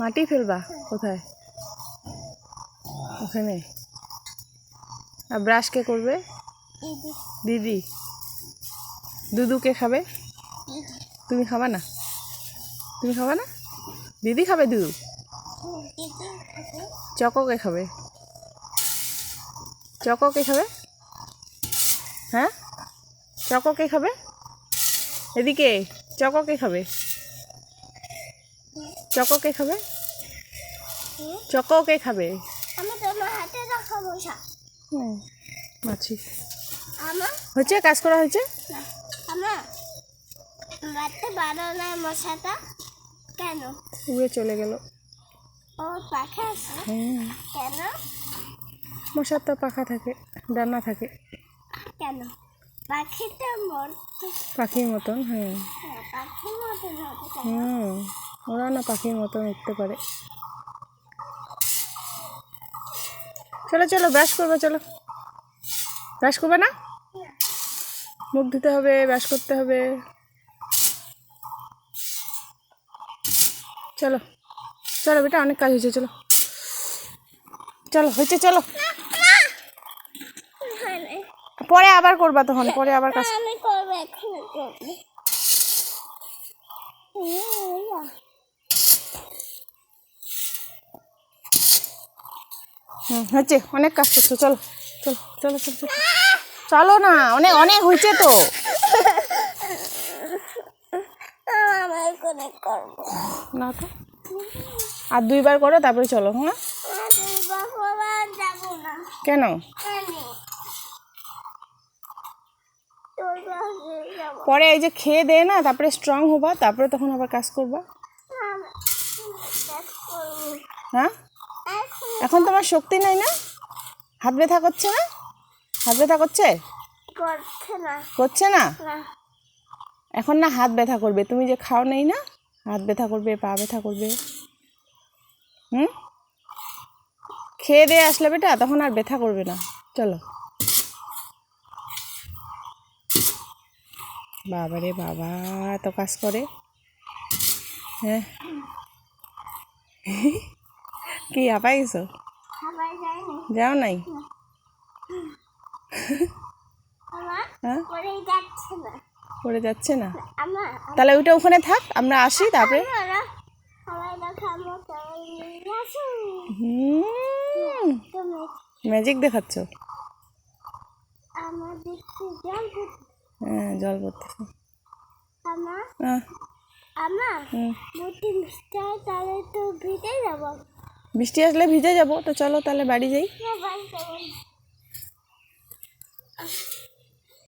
মাটি ফেলবা। কোথায়? ওখানে? আর ব্রাশ কে করবে? দিদি। দিদি। কে খাবে? তুমি খাবা না? তুমি খাবা না? দিদি খাবে দুদু? চকো কে খাবে? চকো কে খাবে? হ্যাঁ? চকো কে খাবে? এদিকে চকো কে খাবে? চকো কে খাবে? চকো কে খাবে? আমি তোমার হাতে রাখাবো হুম মাছি। হচ্ছে কাজ করা হয়েছে? আমার? বারো নয় মশাটা কেন? উড়ে চলে গেল। ও পাখা আছে? কেন? মশার তো পাখা থাকে ডানা থাকে। কেন? পাখিটা মরতে পাখির মতন হ্যাঁ। হ্যাঁ, পাখির মতন হুম। ওরা না পাখির মতন উঠতে পারে। চলো চলো, ব্রাশ করবে, চলো। ব্রাশ করবে না? মুখ ধুতে হবে, ব্রাশ করতে হবে। চলো চলো বেটা, অনেক কাজ হয়েছে, চলো। চলো, হয়েছে, চলো। পরে আবার করবা তখন, পরে আবার কাজ করব হুম, হুম হচ্ছে অনেক কাজ করছ চলো চলো চলো চলো চলো। চলো না অনেক অনেক হয়েছে তো। না তো। আর দুইবার করো তারপরে চলো হ্যাঁ কেন? পরে এই যে খেয়ে দে না তারপরে স্ট্রং হবা তারপরে তখন আবার কাজ করব। হ্যাঁ এখন তোমার শক্তি নাই না? হাত ব্যথা করছে না? হাত ব্যথা করছে? করছে না। করছে না? না। এখন না হাত ব্যথা করবে। তুমি যে খাও নেই না হাত ব্যথা করবে পা ব্যথা করবে। হুম? খেয়ে দিয়ে আসলে বেটা তখন আর ব্যথা করবে না। চলো। বাবা রে বাবা এত কাজ করে। হ্যাঁ। কি আপা গেছো যাও নাই? হ্যাঁ? পড়ে যাচ্ছে না। তাহলে ওইটা ওখানে থাক আমরা আসি তারপরে। তুমি ম্যাজিক দেখাচ্ছ। হ্যাঁ জল পড়তেছে আমার তাহলে তো ভিজে যাব। বৃষ্টি আসলে ভিজে যাব তো চলো তাহলে বাড়ি যাই। হ্যাঁ,